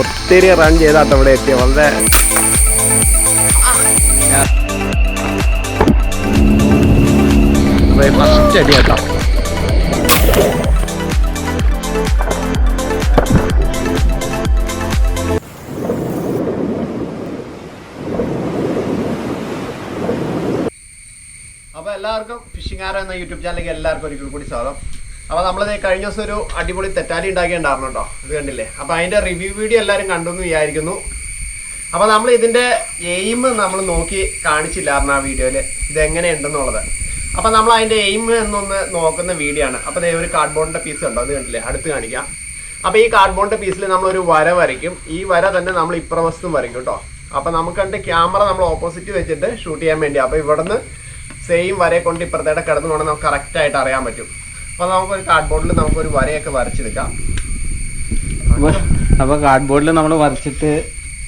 ഒത്തിരി റൺ ചെയ്താട്ടോ ഇവിടെ എത്തിയ വളരെ ഫസ്റ്റ് അടി കേട്ടോ. അപ്പൊ എല്ലാവർക്കും ഫിഷിംഗ് ആരോ എന്ന യൂട്യൂബ് ചാനലിലേക്ക് എല്ലാവർക്കും ഒരിക്കൽ കൂടി സ്വാഗതം. അപ്പൊ നമ്മളത് കഴിഞ്ഞ ദിവസം ഒരു അടിപൊളി തെറ്റാലി ഉണ്ടാക്കിയിട്ടുണ്ടായിരുന്നു കേട്ടോ. ഇത് കണ്ടില്ലേ? അപ്പൊ അതിന്റെ റിവ്യൂ വീഡിയോ എല്ലാവരും കണ്ടു എന്ന് വിചാരിക്കുന്നു. അപ്പൊ നമ്മൾ ഇതിന്റെ എയിം നമ്മൾ നോക്കി കാണിച്ചില്ലായിരുന്നു ആ വീഡിയോയിൽ ഇത് എങ്ങനെയുണ്ടെന്നുള്ളത് അപ്പൊ നമ്മൾ അതിന്റെ എയിം എന്നൊന്ന് നോക്കുന്ന വീഡിയോ ആണ്. അപ്പൊ ദേ ഒരു കാർഡ്ബോർഡിന്റെ പീസ് ഉണ്ടോ? അത് കണ്ടില്ലേ? അടുത്ത് കാണിക്കാം. അപ്പൊ ഈ കാർഡ്ബോർഡിന്റെ പീസിൽ നമ്മൾ ഒരു വര വരയ്ക്കും. ഈ വര തന്നെ നമ്മൾ ഇപ്പുറവശത്തും വരയ്ക്കും കേട്ടോ. അപ്പൊ നമുക്ക് അതിന്റെ ക്യാമറ നമ്മൾ ഓപ്പോസിറ്റ് വെച്ചിട്ട് ഷൂട്ട് ചെയ്യാൻ വേണ്ടി. അപ്പൊ ഇവിടുന്ന് സെയിം വരെ കൊണ്ട് ഇപ്പുറത്തേടെ കിടന്നു പോകണം നമുക്ക് കറക്റ്റ് ആയിട്ട് അറിയാൻ പറ്റും. അപ്പൊ നമുക്കൊരു കാർഡ്ബോർഡിൽ നമുക്കൊരു വരയൊക്കെ വരച്ചെടുക്കാം അപ്പൊ കാർഡ്ബോർഡിൽ നമ്മൾ വരച്ചിട്ട്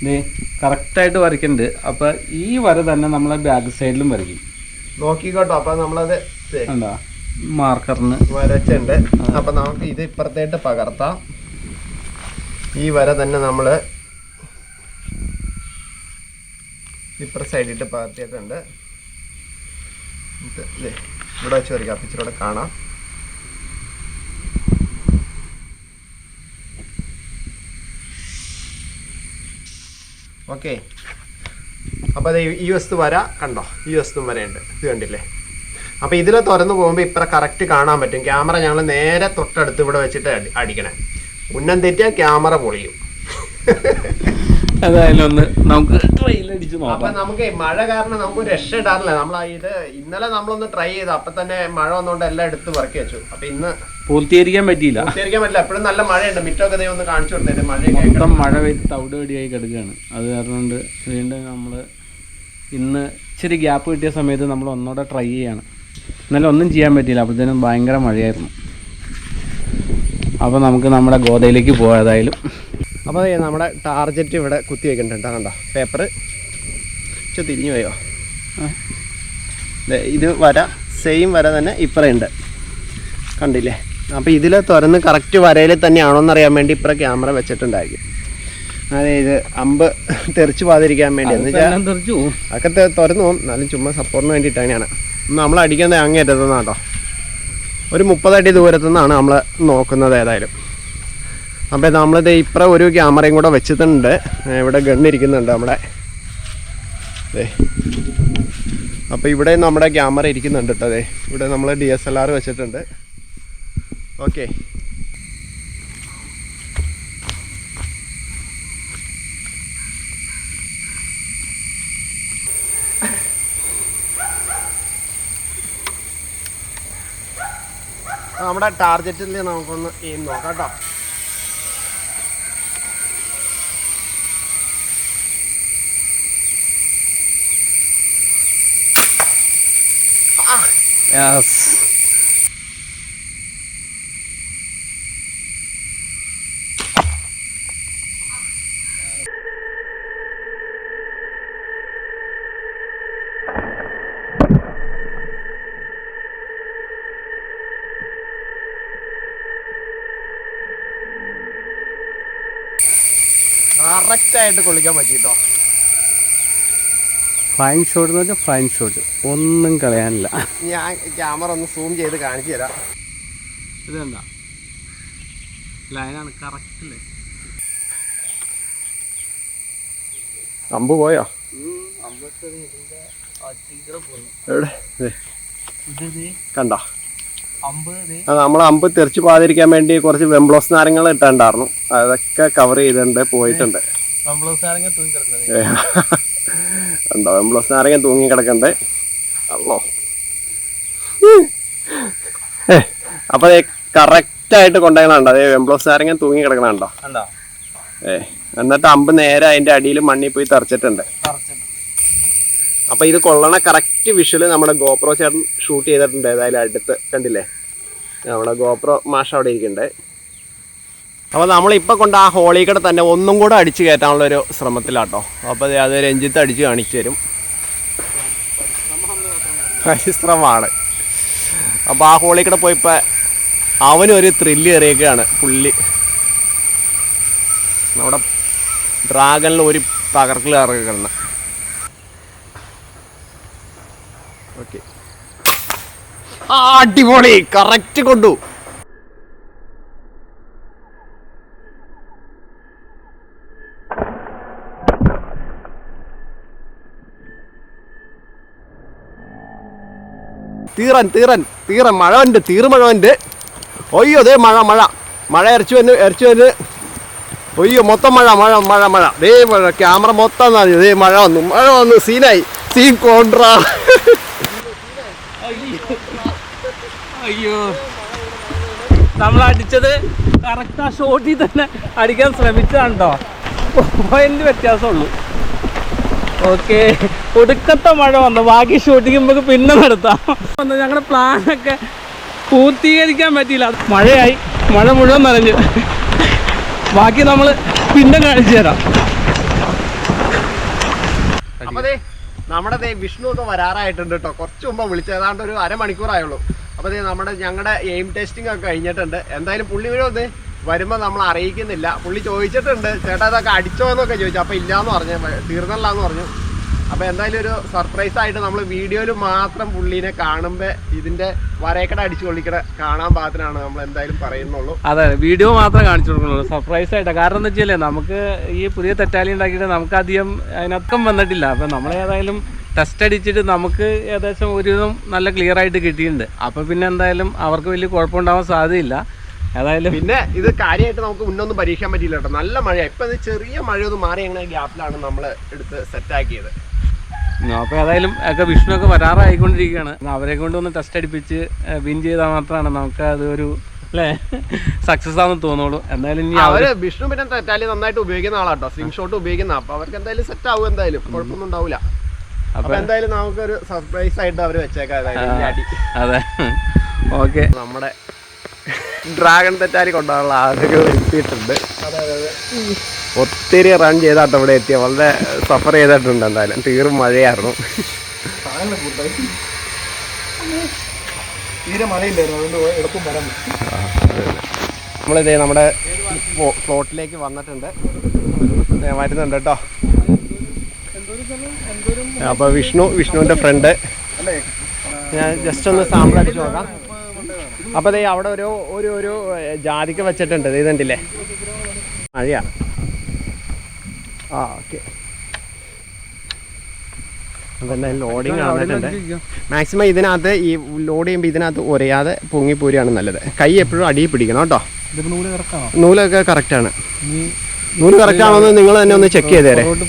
ഇത് കറക്റ്റായിട്ട് വരയ്ക്കുന്നുണ്ട് അപ്പൊ ഈ വര തന്നെ നമ്മളെ ബാക്ക് സൈഡിലും വരയ്ക്കും. നോക്കിക്കോട്ടോ അപ്പൊ നമ്മളത് മാർക്കറിന്. വരച്ചുണ്ട് അപ്പൊ നമുക്ക് ഇത് ഇപ്പുറത്തേട്ട് പകർത്താം. ഈ വര തന്നെ നമ്മൾ ഇപ്പുറ സൈഡിട്ട് പകർത്തിയിട്ടുണ്ട്. ഇവിടെ വെച്ച് വരയ്ക്കാം. പിച്ചറോടെ കാണാം. ഓക്കെ. അപ്പോൾ അത് ഈ വസ്തു വര കണ്ടോ? ഈ വസ്തു വരയുണ്ട്. ഇത് കണ്ടില്ലേ? അപ്പോൾ ഇതിൽ തുറന്നു പോകുമ്പോൾ ഇപ്പറ കറക്റ്റ് കാണാൻ പറ്റും. ക്യാമറ ഞങ്ങൾ നേരെ തൊട്ടടുത്ത് ഇവിടെ വെച്ചിട്ട് അടി അടിക്കണേ. ഉന്നം തെറ്റിയാൽ ക്യാമറ പൊളിയും. ഏതായാലും ഒന്ന് നമുക്ക് ട്രെയിലടിച്ച് അപ്പൊ നോക്കാം. നമുക്ക് മഴ കാരണം നമുക്ക് രക്ഷ ഇടാറില്ല. നമ്മൾ ഇത് ഇന്നലെ നമ്മളൊന്ന് ട്രൈ ചെയ്തു. അപ്പൊ തന്നെ മഴ വന്നുകൊണ്ട് എല്ലാം എടുത്ത് പറക്കി വെച്ചു. അപ്പൊ ഇന്ന് പൂർത്തീകരിക്കാൻ പറ്റിയില്ല. പൂർത്തീകരിക്കാൻ പറ്റില്ല. എപ്പോഴും നല്ല മഴയുണ്ട്. മിറ്റമൊക്കെ ദൈവം ഒന്ന് കാണിച്ചു കൊടുത്തേ മഴ മൊത്തം മഴ പെയ്ത് തവിട് വെടിയായി കിടക്കുകയാണ്. അത് കാരണം വീണ്ടും നമ്മൾ ഇന്ന് ഇച്ചിരി ഗ്യാപ്പ് കിട്ടിയ സമയത്ത് നമ്മൾ ഒന്നുകൂടെ ട്രൈ ചെയ്യാണ്. ഇന്നലെ ഒന്നും ചെയ്യാൻ പറ്റിയില്ല. അപ്പോഴത്തേനും ഭയങ്കര മഴയായിരുന്നു. അപ്പോൾ നമുക്ക് നമ്മുടെ ഗോതയിലേക്ക് പോകാം ഏതായാലും. അപ്പോൾ നമ്മുടെ ടാർജറ്റ് ഇവിടെ കുത്തി വെക്കുന്നുണ്ട് കണ്ടോ? പേപ്പർ പക്ഷെ തിരിഞ്ഞു പോയോ? ഇത് വര സെയിം വര തന്നെ ഇപ്പറയുണ്ട് കണ്ടില്ലേ? അപ്പോൾ ഇതിൽ തുറന്ന് കറക്റ്റ് വരയിൽ തന്നെയാണോ അറിയാൻ വേണ്ടി ഇപ്പറ ക്യാമറ വെച്ചിട്ടുണ്ടായിരിക്കും. അതെ ഇത് അമ്പ് തെറിച്ചു പോകാതിരിക്കാൻ വേണ്ടി. എന്ന് വെച്ചാൽ എല്ലാം തെറിച്ചു പോവും. അതൊക്കെ തെ- തുറന്നു പോകും എന്നാലും ചുമ്മാ സപ്പോർട്ടിന് വേണ്ടിയിട്ട് തന്നെയാണ്. നമ്മൾ അടിക്കുന്നത് അങ്ങേറ്റത്തുനിന്നാണ് കേട്ടോ. ഒരു മുപ്പതടി ദൂരത്തു നിന്നാണ് നമ്മൾ നോക്കുന്നത് ഏതായാലും. അപ്പോൾ നമ്മളിത് ഇപ്പുറം ഒരു ക്യാമറയും കൂടെ വെച്ചിട്ടുണ്ട്. ഇവിടെ ഗണ്ണിരിക്കുന്നുണ്ട് നമ്മുടെ. ദേ. അപ്പോൾ ഇവിടെ നമ്മുടെ ക്യാമറ ഇരിക്കുന്നുണ്ട് കേട്ടോ അതെ ഇവിടെ നമ്മൾ ഡി എസ് എൽ ആർ വെച്ചിട്ടുണ്ട്. ഓക്കെ. നമ്മുടെ ടാർഗറ്റിൽ നമുക്കൊന്ന് എയിം നോക്കാം കേട്ടോ Yes. കറക്റ്റായിട്ട് കൊള്ളിക്കാൻ പറ്റിട്ടോ ഫൈൻ ഷോട്ട് എന്ന് വെച്ചാൽ ഫൈൻ ഷോട്ട് ഒന്നും കളയാനില്ല. ഞാൻ ക്യാമറ ഒന്ന് സൂം ചെയ്ത് കാണിച്ചു തരാം. ഇതെന്താ? ലൈനാണ് കറക്റ്റ് അല്ലേ അമ്പ് പോയോ? കണ്ടോ? നമ്മൾ അമ്പ് തെറിച്ച് പോകാതിരിക്കാൻ വേണ്ടി കുറച്ച് വെംബ്ലോസ് നാരങ്ങൾ ഇട്ടുണ്ടായിരുന്നു അതൊക്കെ കവർ ചെയ്തിട്ടുണ്ട് പോയിട്ടുണ്ട്. ഏ. ഉണ്ടോ നമ്മൾ നാരങ്ങ തൂങ്ങി കിടക്കണ്ടേ? അല്ലോ അപ്പൊ കറക്റ്റ് ആയിട്ട് കൊണ്ടുപോകണുണ്ടോ അതേ വെംബ്ലോസ് നാരങ്ങ തൂങ്ങി കിടക്കണുണ്ടോ ഏ എന്നിട്ട് അമ്പ് നേരെ അതിന്റെ അടിയിൽ മണ്ണിൽ പോയി തെറിച്ചിട്ടുണ്ട്. അപ്പൊ ഇത് കൊള്ളണ കറക്റ്റ് വിഷ്വൽ നമ്മുടെ ഗോപ്രോ ചേട്ടൻ ഷൂട്ട് ചെയ്തിട്ടുണ്ട് ഏതായാലും അടുത്ത് കണ്ടില്ലേ? നമ്മുടെ ഗോപ്രോ മാഷ അവിടെ ഇരിക്കുന്നുണ്ട്. അപ്പോൾ നമ്മളിപ്പോൾ കൊണ്ട് ആ ഹോളി കട തന്നെ ഒന്നും കൂടെ അടിച്ച് കയറ്റാനുള്ള ഒരു ശ്രമത്തിലാട്ടോ അപ്പോൾ അത് രഞ്ജിത്ത് അടിച്ച് കാണിച്ചു തരും. പരിശ്രമമാണ്. അപ്പോൾ ആ ഹോളി കൂടെ പോയപ്പോൾ അവനൊരു ത്രില്ല് കയറിയൊക്കെയാണ് പുള്ളി. നമ്മുടെ ഡ്രാഗണിൽ ഒരു പകർക്കിൽ ഇറങ്ങുന്ന ഓക്കെ. ആ അടിപൊളി. കറക്റ്റ് കൊണ്ടു. തീറൻ തീറൻ തീറൻ. മഴ ഉണ്ട് തീറ് മഴ ഉണ്ട് ഒയ്യോ ദേ മഴ മഴ. മഴ ഇരച്ചു വന്ന് ഇരച്ചു വന്ന്. ഒയ്യോ മൊത്തം മഴ മഴ മഴ മഴ. ദേ മഴ ക്യാമറ മൊത്തം നനഞ്ഞു. ദേ മഴ വന്നു മഴ വന്നു. സീനായി. Scene contra. അയ്യോ. നമ്മൾ അടിച്ചത് കറക്റ്റ് ആ ഷോട്ടിൽ തന്നെ അടിക്കാൻ ശ്രമിച്ചതാണ്ടോ പോയിന്റ് വ്യത്യാസമുള്ളൂ. ഓക്കെ. ഒടുക്കത്തെ മഴ വന്നു. ബാക്കി ഷൂട്ടിങ് നമുക്ക് പിന്നെ നടത്താം വന്ന്. ഞങ്ങളുടെ പ്ലാനൊക്കെ പൂർത്തീകരിക്കാൻ പറ്റിയില്ല. മഴയായി. മഴ മുഴുവൻ നനഞ്ഞു. ബാക്കി നമ്മൾ പിന്നെ കാണിച്ചു തരാം. അപ്പൊ ദേ നമ്മുടെ വിഷ്ണു ഒക്കെ വരാറായിട്ടുണ്ട് കേട്ടോ കുറച്ച് മുമ്പ് വിളിച്ചത് ഏതാണ്ട് ഒരു അരമണിക്കൂറായുള്ളൂ. അപ്പൊ ദേ നമ്മുടെ ഞങ്ങളുടെ എയിം ടെസ്റ്റിംഗ് ഒക്കെ കഴിഞ്ഞിട്ടുണ്ട്. എന്തായാലും പുള്ളി വീഴും വരുമ്പോൾ നമ്മൾ അറിയിക്കുന്നില്ല. പുള്ളി ചോദിച്ചിട്ടുണ്ട് ചേട്ടാ ഇതൊക്കെ അടിച്ചോ എന്നൊക്കെ ചോദിച്ചു. അപ്പം ഇല്ല എന്ന് പറഞ്ഞു. തീർന്നല്ല എന്ന് പറഞ്ഞു. അപ്പോൾ എന്തായാലും ഒരു സർപ്രൈസ് ആയിട്ട് നമ്മൾ വീഡിയോയിൽ മാത്രം പുള്ളീനെ കാണുമ്പോൾ ഇതിന്റെ വരയക്കട അടിച്ചു കൊള്ളിക്കട കാണാൻ പാകത്തിനാണ് നമ്മൾ എന്തായാലും പറയുന്നുള്ളൂ. അതെ വീഡിയോ മാത്രം കാണിച്ചു കൊടുക്കുന്നുള്ളൂ. സർപ്രൈസ് ആയിട്ട്. കാരണം എന്താ വെച്ചാൽ നമുക്ക് ഈ പുതിയ തെറ്റാലി ഉണ്ടാക്കിയിട്ട് നമുക്ക് അധികം അതിനൊക്കെ വന്നിട്ടില്ല. അപ്പം നമ്മൾ ഏതായാലും ടെസ്റ്റ് അടിച്ചിട്ട് നമുക്ക് ഏകദേശം ഒരുവിധം നല്ല ക്ലിയർ ആയിട്ട് കിട്ടിയിട്ടുണ്ട്. അപ്പോൾ പിന്നെ എന്തായാലും അവർക്ക് വലിയ കുഴപ്പമുണ്ടാവാൻ സാധ്യതയില്ല. ഏതായാലും. പിന്നെ ഇത് കാര്യമായിട്ട് നമുക്ക് മുന്നൊന്നും പരീക്ഷിക്കാൻ പറ്റിയില്ല കേട്ടോ. നല്ല മഴ ഇപ്പൊ ചെറിയ മഴ ഒന്ന് മാറി അങ്ങനെ ഗ്യാപ്പിലാണ് നമ്മൾ എടുത്ത് സെറ്റാക്കിയത്. അപ്പോൾ ഏതായാലും ഒക്കെ വിഷ്ണു ഒക്കെ വരാറായിക്കൊണ്ടിരിക്കുകയാണ് അവരെ കൊണ്ട് ഒന്ന് ടെസ്റ്റ് അടിപ്പിച്ച് വിൻ ചെയ്താൽ മാത്രമാണ് നമുക്ക് അത് ഒരു അല്ലേ? സക്സസ് ആണെന്ന് തോന്നുള്ളൂ. എന്തായാലും ഇനി അവർ വിഷ്ണു പിന്നെ തെറ്റാലി നന്നായിട്ട് ഉപയോഗിക്കുന്ന ആളാട്ടോ സ്ലിംഗ് ഷോട്ട് ഉപയോഗിക്കുന്ന. അപ്പൊ അവർക്ക് എന്തായാലും സെറ്റ് ആവും എന്തായാലും. കുഴപ്പമൊന്നും ഉണ്ടാവില്ല അപ്പൊ എന്തായാലും നമുക്കൊരു സർപ്രൈസ് ആയിട്ട് അവർ വെച്ചേക്കാം. അതെ. ഓക്കെ. നമ്മുടെ ഡ്രാഗൺ തെറ്റാലി കൊണ്ടുപോകാനുള്ള ആളുകൾ എത്തിയിട്ടുണ്ട് ഒത്തിരി റൺ ചെയ്താട്ടോ അവിടെ എത്തിയ. വളരെ സഫർ ചെയ്തിട്ടുണ്ട് എന്തായാലും. തീറും മഴയായിരുന്നു. നമ്മളിത് നമ്മുടെ ഫ്ലോട്ടിലേക്ക് വന്നിട്ടുണ്ട്. വരുന്നുണ്ട് കേട്ടോ അപ്പോൾ വിഷ്ണു വിഷ്ണുവിന്റെ ഫ്രണ്ട് ഞാൻ ജസ്റ്റ് ഒന്ന് സാമ്പിൾ അടിച്ച് നോക്കാം. അപ്പോൾ ദേ അവിടെ ഒരു ഒരു ഒരു ജാതിക്ക വെച്ചിട്ടുണ്ട്. ഇത് കണ്ടില്ലേ മഴയാ ആ ഓക്കെ. അതന്നെ ലോഡിങ് ആവുന്നുണ്ട് മാക്സിമം ഇതിനകത്ത് ഈ ലോഡ് ചെയ്യുമ്പോൾ ഇതിനകത്ത് പൊങ്ങി പൊങ്ങിപ്പോരുകയാണ് നല്ലത്. കൈ എപ്പോഴും അടിയിൽ പിടിക്കണം കേട്ടോ. നൂലൊക്കെ കറക്റ്റാണ് ആണ്. നൂൽ കറക്റ്റ് ആണോ എന്ന് നിങ്ങൾ തന്നെ ഒന്ന് ചെക്ക് ചെയ്തേരെ. അപ്പൊ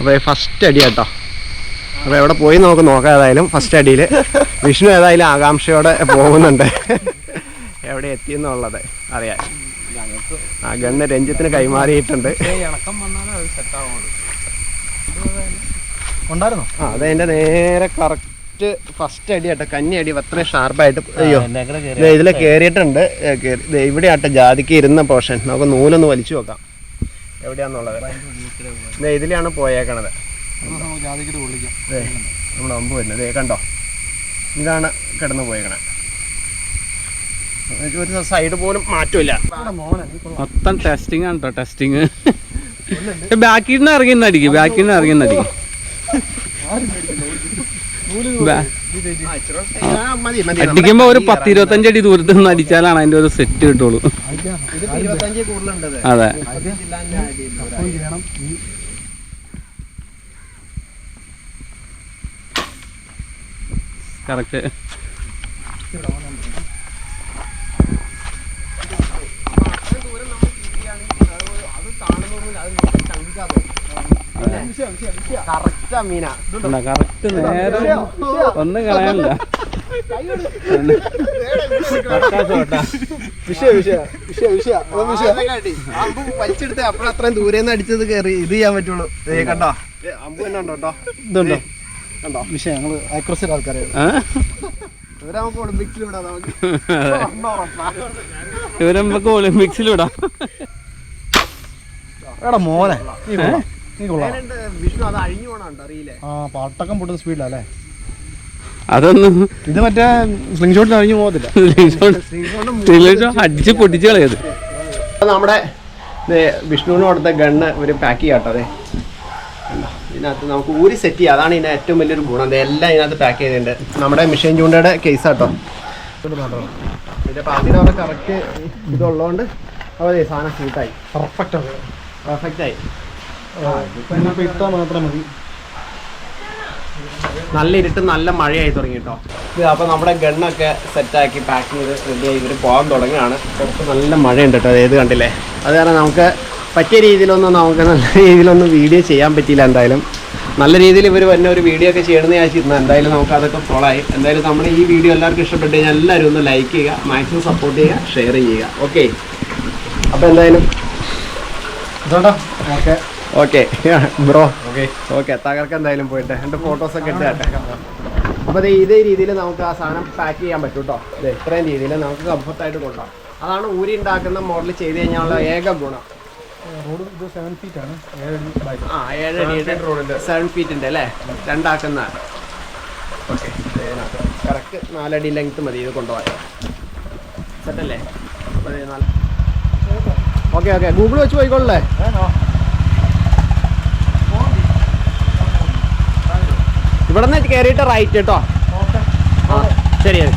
അപ്പോൾ ഫസ്റ്റ് അടി കേട്ടോ അപ്പോൾ എവിടെ പോയി നമുക്ക് നോക്കാം ഏതായാലും ഫസ്റ്റ് അടിയിൽ വിഷ്ണു ഏതായാലും ആകാംക്ഷയോടെ പോകുന്നുണ്ട്. എവിടെ എത്തിയെന്നുള്ളത് അറിയാം ആ ഗണ്ണ് രഞ്ജിത്തിന് കൈമാറിയിട്ടുണ്ട്. ഉണ്ടായിരുന്നോ? ആ അതതിന്റെ നേരെ കറക്റ്റ് ഫസ്റ്റ് അടി ആട്ടെ. കന്നി അടി അത്രയും ഷാർപ്പായിട്ട് അയ്യോ. ഇതിൽ കയറിയിട്ടുണ്ട് ഇവിടെ ആട്ടെ ജാതിക്ക് ഇരുന്ന പോർഷൻ നമുക്ക് നൂലൊന്ന് വലിച്ചു നോക്കാം. എവിടെയാന്നുള്ളത്? ദേ ഇതിലാണ് പോയേക്കണത്. ജാതിക്കിട്ട് കൊള്ളിക്കാം. ദേ നമ്മുടെ അമ്പ് വരുന്നത്. ദേ കണ്ടോ? ഇതാണ് കിടന്നു പോയേക്കണേ. ഒരു സൈഡ് പോലും മാറ്റമില്ല. മൊത്തം ടെസ്റ്റിംഗ് ആണ് കേട്ടോ ടെസ്റ്റിംഗ് ബാക്കിൽ നിന്ന് ഇറങ്ങി അടിക്കും. ബാക്കിൽ നിന്ന് ഇറങ്ങി അടിക്കും അടിക്കുമ്പോ ഒരു പത്ത് ഇരുപത്തഞ്ച് അടി ദൂരത്ത് നിന്ന് അടിച്ചാലാണ് അതിന്റെ ഒരു സെറ്റ് കിട്ടുള്ളൂ. അതെ അപ്പം ചെയ്യണം ഈ കറക്റ്റ് നേരെ ഒന്നും കളയാനില്ല വലിച്ചെടുത്ത് അപ്പോഴത്രയും ദൂരെ നിന്ന് അടിച്ചത് കയറി ഇത് ചെയ്യാൻ പറ്റുള്ളൂ. കണ്ടോ? അമ്പ് തന്നെ ഉണ്ടോ കേട്ടോ ഇതുണ്ടോ? കണ്ടോ? വിഷയ ഞങ്ങൾ ആക്രസിയുടെ ആൾക്കാരായിരുന്നു. ആ? ഇവരെ നമുക്ക് ഒളിമ്പിക്സിൽ വിടാം നമുക്ക്. അതെ ഒരെണ്ണം ഉറപ്പാ. ഇവരെ നമുക്ക് ഒളിമ്പിക്സിൽ വിടാം. എടാ മോനെ നീ കൊള്ളാം. നീ കൊള്ളാം. വിഷ്ണു അത് അഴിഞ്ഞു പോണുണ്ടോ അറിയില്ലേ? ആ പാട്ടക്കം പൊട്ടുന്ന സ്പീഡിലല്ലേ അതൊന്നും ഇത് മറ്റേ സ്ലിംഗ് ഷോട്ടിൽ അഴിഞ്ഞു പോകത്തില്ല. അടിച്ച് പൊട്ടിച്ച് കളയത് നമ്മുടെ വിഷ്ണുവിനോടത്തെ ഗണ്ണ് ഒരു പാക്ക് ചെയ്യാട്ടോ അതെ കണ്ടോ? ഇതിനകത്ത് നമുക്ക് ഊരി സെറ്റ് ചെയ്യാം. അതാണ് ഇതിന് ഏറ്റവും വലിയൊരു ഗുണം. ദേ എല്ലാം ഇതിനകത്ത് പാക്ക് ചെയ്തിട്ടുണ്ട്. നമ്മുടെ മിഷൻ ചൂണ്ടയുടെ കേസ് കേട്ടോ ഇതിന്റെ പാതിയുടെ അവിടെ കറക്റ്റ് ഇതുള്ളതുകൊണ്ട് അപ്പോൾ അതെ സാധനം ഷൂട്ടായി പെർഫെക്റ്റ് പെർഫെക്റ്റ് ആയി. ഇട്ടാൽ മാത്രം മതി. നല്ല ഇരുട്ട് നല്ല മഴയായി തുടങ്ങി കേട്ടോ അപ്പൊ അപ്പോൾ നമ്മുടെ ഗണ്ണൊക്കെ സെറ്റാക്കി പാക്ക് ചെയ്ത് റെഡിയായി ഇവർ പോകാൻ തുടങ്ങിയാണ് പുറത്ത് നല്ല മഴയുണ്ട് കേട്ടോ അത് ഏത് കണ്ടില്ലേ? അത് കാരണം നമുക്ക് പറ്റിയ രീതിയിലൊന്നും നമുക്ക് നല്ല രീതിയിലൊന്നും വീഡിയോ ചെയ്യാൻ പറ്റിയില്ല എന്തായാലും. നല്ല രീതിയിൽ ഇവർ വരുന്ന ഒരു വീഡിയോ ഒക്കെ ചെയ്യണമെന്ന് വിചാരിച്ചിരുന്നു. എന്തായാലും നമുക്ക് അതൊക്കെ ഫോളായി എന്തായാലും നമ്മൾ ഈ വീഡിയോ എല്ലാവർക്കും ഇഷ്ടപ്പെട്ട് കഴിഞ്ഞാൽ എല്ലാവരും ഒന്ന് ലൈക്ക് ചെയ്യുക മാക്സിമം സപ്പോർട്ട് ചെയ്യുക ഷെയർ ചെയ്യുക. ഓക്കെ അപ്പോൾ എന്തായാലും okay. Okay bro okay okay തകർക്ക് എന്തായാലും പോയിട്ട്. എന്റെ ഫോട്ടോസൊക്കെ എടുത്ത് കേട്ടെ. അപ്പോൾ ദേ ഇതേ രീതിയിൽ നമുക്ക് ആ സാധനം പാക്ക് ചെയ്യാൻ പറ്റും കേട്ടോ അതെ ഇത്രയും രീതിയിൽ നമുക്ക് കംഫർട്ടായിട്ട് കൊണ്ടുപോകാം അതാണ് ഊരി ഉണ്ടാക്കുന്ന മോഡൽ ചെയ്ത് കഴിഞ്ഞാലുള്ള ഏക ഗുണം. റോഡ് ഇത് സെവൻ ഫീറ്റ് ആണ്. ബൈക്ക് ആ സെവൻ ഫീറ്റിന്റെ അല്ലേ? രണ്ടാക്കുന്ന. ഓക്കെ കറക്റ്റ് നാലടി ലെങ്ത് മതി ഇത് കൊണ്ടുപോകാൻ. സെറ്റല്ലേ ഓക്കെ ഓക്കെ ഗൂഗിൾ വെച്ച് പോയിക്കോളല്ലേ ഇവിടെ നിന്ന് കയറിയിട്ട് റൈറ്റ് കേട്ടോ ആ ശരി ശരി.